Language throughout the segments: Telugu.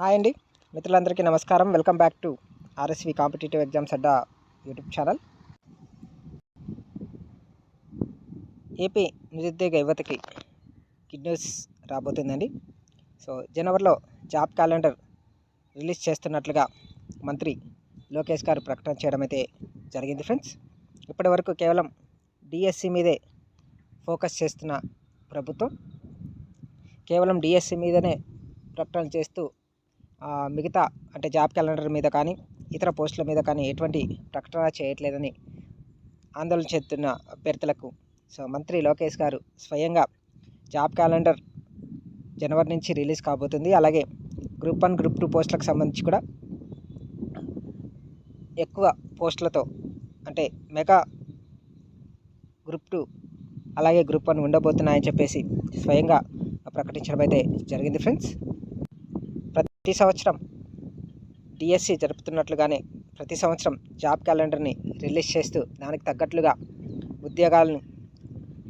హాయ్ అండి. మిత్రులందరికీ నమస్కారం. Welcome back to RSV competitive exams Adda YouTube channel. AP నిరుద్యోగ యువతకి గుడ్ న్యూస్ రాబోతుందండి. సో జనవరిలో జాబ్ క్యాలెండర్ రిలీజ్ చేస్తున్నట్లుగా మంత్రి లోకేష్ గారు ప్రకటన చేయడం అయితే జరిగింది ఫ్రెండ్స్. ఇప్పటి వరకు కేవలం డిఎస్సి మీదే ఫోకస్ చేస్తున్న ప్రభుత్వం కేవలం డిఎస్సి మీదనే ప్రకటన చేస్తూ మిగతా అంటే జాబ్ క్యాలెండర్ మీద కానీ ఇతర పోస్టుల మీద కానీ ఎటువంటి ప్రకటన చేయట్లేదని ఆందోళన చెందుతున్న అభ్యర్థులకు సో మంత్రి లోకేష్ గారు స్వయంగా జాబ్ క్యాలెండర్ జనవరి నుంచి రిలీజ్ కాబోతుంది. అలాగే గ్రూప్ వన్ గ్రూప్ టూ పోస్టులకు సంబంధించి కూడా ఎక్కువ పోస్టులతో అంటే మెగా గ్రూప్ టూ అలాగే గ్రూప్ వన్ ఉండబోతున్నాయని చెప్పేసి స్వయంగా ప్రకటించడం అయితే జరిగింది ఫ్రెండ్స్. ప్రతి సంవత్సరం డిఎస్సి జరుపుతున్నట్లుగానే ప్రతి సంవత్సరం జాబ్ క్యాలెండర్ని రిలీజ్ చేస్తూ దానికి తగ్గట్లుగా ఉద్యోగాలను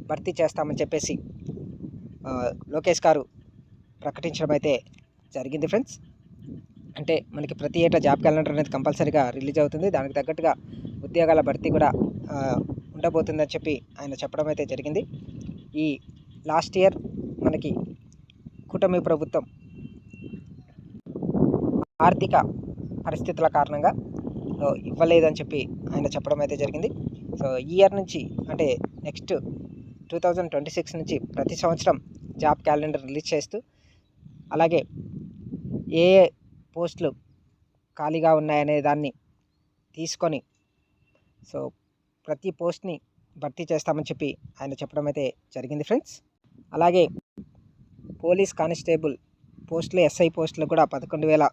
భర్తీ చేస్తామని చెప్పేసి లోకేష్ గారు ప్రకటించడం అయితే జరిగింది ఫ్రెండ్స్. అంటే మనకి ప్రతి ఏటా జాబ్ క్యాలెండర్ అనేది కంపల్సరీగా రిలీజ్ అవుతుంది. దానికి తగ్గట్టుగా ఉద్యోగాల భర్తీ కూడా ఉండబోతుందని చెప్పి ఆయన చెప్పడం అయితే జరిగింది. ఈ లాస్ట్ ఇయర్ మనకి కూటమి ప్రభుత్వం ఆర్థిక పరిస్థితుల కారణంగా సో ఇవ్వలేదని చెప్పి ఆయన చెప్పడం అయితే జరిగింది. సో ఈ ఇయర్ నుంచి అంటే next two thousand twenty six నుంచి ప్రతి సంవత్సరం జాబ్ క్యాలెండర్ రిలీజ్ చేస్తూ అలాగే ఏ ఏ పోస్టులు ఖాళీగా ఉన్నాయనే దాన్ని తీసుకొని సో ప్రతి పోస్ట్ని భర్తీ చేస్తామని చెప్పి ఆయన చెప్పడం అయితే జరిగింది ఫ్రెండ్స్. అలాగే పోలీస్ కానిస్టేబుల్ పోస్టులు ఎస్ఐ పోస్టులు కూడా పదకొండు వేల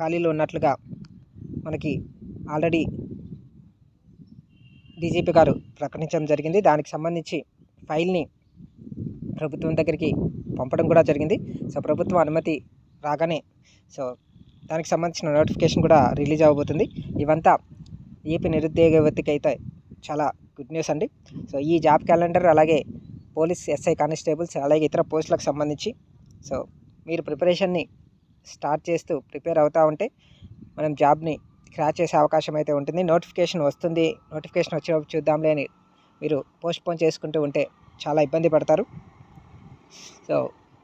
ఖాళీలు ఉన్నట్లుగా మనకి ఆల్రెడీ డీజీపీ గారు ప్రకటించడం జరిగింది. దానికి సంబంధించి ఫైల్ని ప్రభుత్వం దగ్గరికి పంపడం కూడా జరిగింది. సో ప్రభుత్వం అనుమతి రాగానే సో దానికి సంబంధించిన నోటిఫికేషన్ కూడా రిలీజ్ అవ్వబోతుంది ఇవంతా ఏపీ నిరుద్యోగ యువతికి అయితే చాలా గుడ్ న్యూస్ అండి. సో ఈ జాబ్ క్యాలెండర్ అలాగే పోలీస్ ఎస్ఐ కానిస్టేబుల్స్ అలాగే ఇతర పోస్టులకు సంబంధించి సో మీరు ప్రిపరేషన్ని స్టార్ట్ చేస్తూ ప్రిపేర్ అవుతూ ఉంటే మనం జాబ్ని క్రాచ్ చేసే అవకాశం అయితే ఉంటుంది. నోటిఫికేషన్ వస్తుంది. నోటిఫికేషన్ వచ్చినప్పుడు చూద్దాంలే అని మీరు పోస్ట్పోన్ చేసుకుంటూ ఉంటే చాలా ఇబ్బంది పడతారు. సో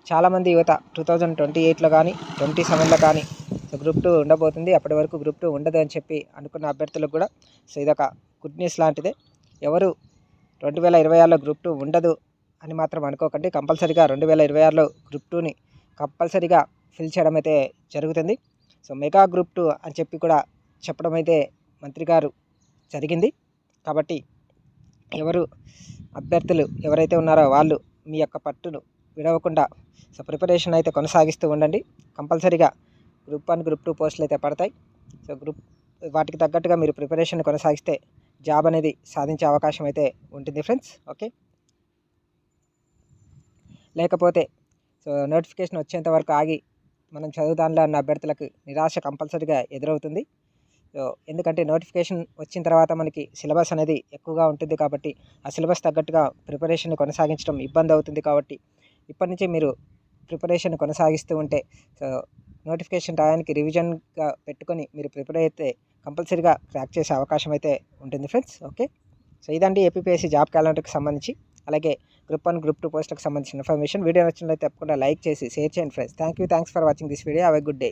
చాలామంది యువత టూ థౌజండ్ ట్వంటీ ఎయిట్లో కానీ ట్వంటీ సెవెన్లో కానీ సో గ్రూప్ టూ ఉండబోతుంది. అప్పటి వరకు గ్రూప్ టూ ఉండదు అని చెప్పి అనుకున్న అభ్యర్థులకు కూడా సో ఇదొక గుడ్ న్యూస్ లాంటిదే. ఎవరు రెండు వేల ఇరవై ఆరులో గ్రూప్ టూ ఉండదు అని మాత్రం అనుకోకండి. కంపల్సరీగా రెండు వేల ఇరవై ఆరులో గ్రూప్ టూని కంపల్సరీగా ఫిల్ చేయడం అయితే జరుగుతుంది. సో మెగా గ్రూప్ టూ అని చెప్పి కూడా చెప్పడం అయితే మంత్రి గారు జరిగింది. కాబట్టి ఎవరు అభ్యర్థులు ఎవరైతే ఉన్నారో వాళ్ళు మీ యొక్క పట్టును విడవకుండా సో ప్రిపరేషన్ అయితే కొనసాగిస్తూ ఉండండి. కంపల్సరీగా గ్రూప్ వన్ గ్రూప్ టూ పోస్టులు అయితే పడతాయి. సో గ్రూప్ వాటికి తగ్గట్టుగా మీరు ప్రిపరేషన్ కొనసాగిస్తే జాబ్ అనేది సాధించే అవకాశం అయితే ఉంటుంది ఫ్రెండ్స్. ఓకే? లేకపోతే సో నోటిఫికేషన్ వచ్చేంత వరకు ఆగి మనం చదువుదానిలో అన్న అభ్యర్థులకు నిరాశ కంపల్సరీగా ఎదురవుతుంది. సో ఎందుకంటే నోటిఫికేషన్ వచ్చిన తర్వాత మనకి సిలబస్ అనేది ఎక్కువగా ఉంటుంది కాబట్టి ఆ సిలబస్ తగ్గట్టుగా ప్రిపరేషన్ కొనసాగించడం ఇబ్బంది అవుతుంది కాబట్టి ఇప్పటి నుంచే మీరు ప్రిపరేషన్ కొనసాగిస్తూ ఉంటే సో నోటిఫికేషన్ టయానికి రివిజన్గా పెట్టుకొని మీరు ప్రిపేర్ అయితే కంపల్సరీగా క్రాక్ చేసే అవకాశం అయితే ఉంటుంది ఫ్రెండ్స్. ఓకే? సో ఇదండి ఏపీపీఎస్సీ జాబ్ క్యాలెండర్కి సంబంధించి అలాగే గ్రూప్ వన్ గ్రూప్ టూ పోస్ట్కి సంబంధించిన ఇన్ఫర్మేషన్ వీడియో నచ్చినట్లయితే తప్పకుండా లైక్ చేసి షేర్ చేయండి friends thank you thanks for watching this video have a good day